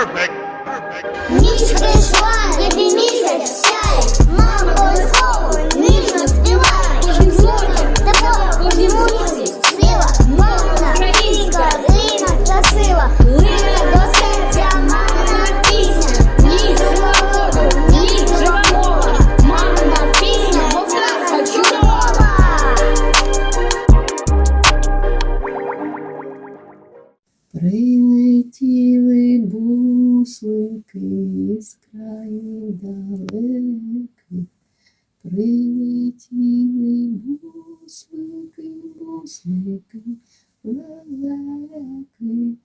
Perfect. Perfect. Ніч прийшла, ніби місяць сяє, мама колисково, ніжно кожен звук, тепло, кожній музиці, сила, мамина, українська, та сила, лине до серця, мамина пісня, ніч свободу, ніч жива мамина пісня, мов чудова. Буслики з країн далеких, прилетіли буслики, буслики лелеки,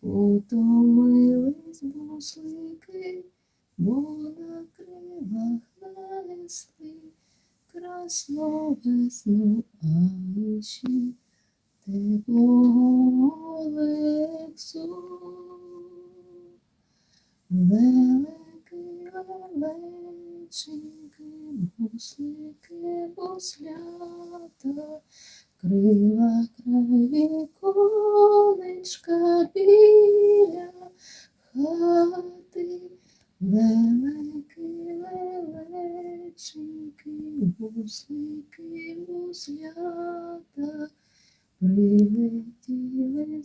потомились буслики, бо на крилах несли красну весну, а ще теплого лексу. Лелеки, лелеченьки, буслики, буслята, крила краї конечка біля хати. Лелеки, лелеченьки, буслики, буслята, Прилетіли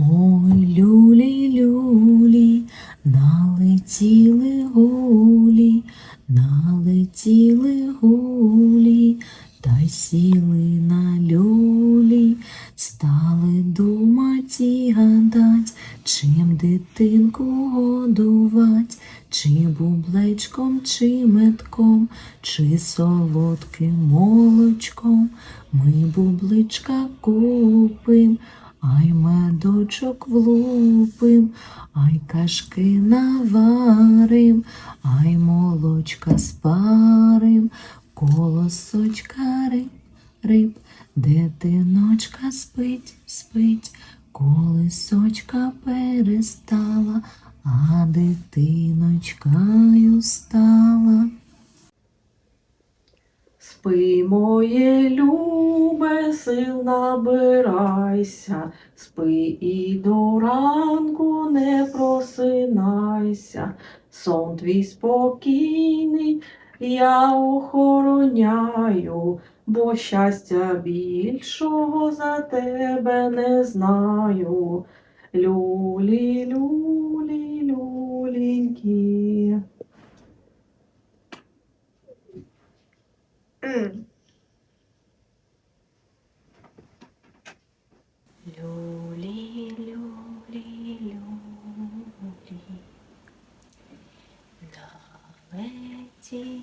Ой, люлі, люлі, налетіли гулі, налетіли гулі, та й сіли на люлі, стали думать і гадать, чим дитинку годувать, чи бублечком, чи метком, чи солодким молочком. Ми бубличка купим, ай медочок влупим, ай кашки наварим, ай молочка спарим, колосочка риб, риб, дитиночка спить, спить, колисочка перестала, а дитиночкою стала. Спи, моє любе, сил набирайся, спи і до ранку не просинайся, сон твій спокійний, я охороняю, бо щастя більшого за тебе не знаю. Люлі, люлі, люлінькі. Люлі, люлі, люлі, налетіли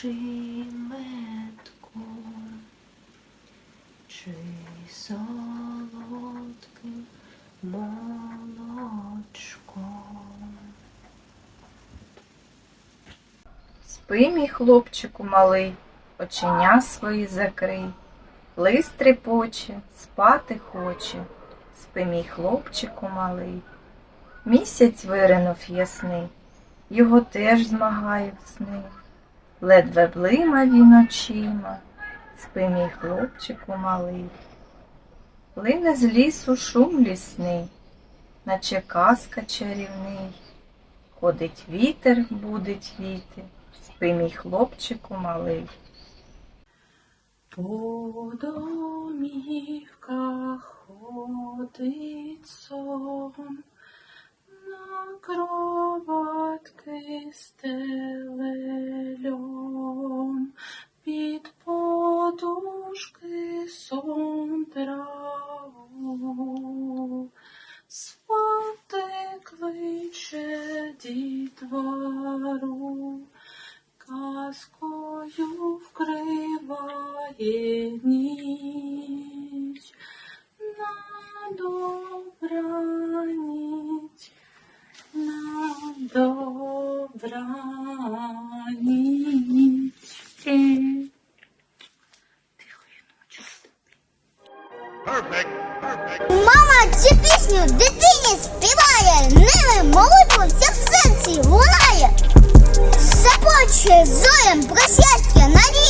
чи метку, чи солодким молочком. Спи, мій хлопчику малий, оченя свої закрий, лист трепоче, спати хоче, спи, мій хлопчику малий. Місяць виринув ясний, його теж змагають сни. Ледве блима він очима, спи, мій хлопчику малий. Лине з лісу шум лісний, наче казка чарівний. Ходить вітер, будить віти, спи, мій хлопчику малий. По домівках ходить сон, на кроватки стеле вару, казкою вкриває ніч, на добраніч, на добраніч. Започує зорям про надію,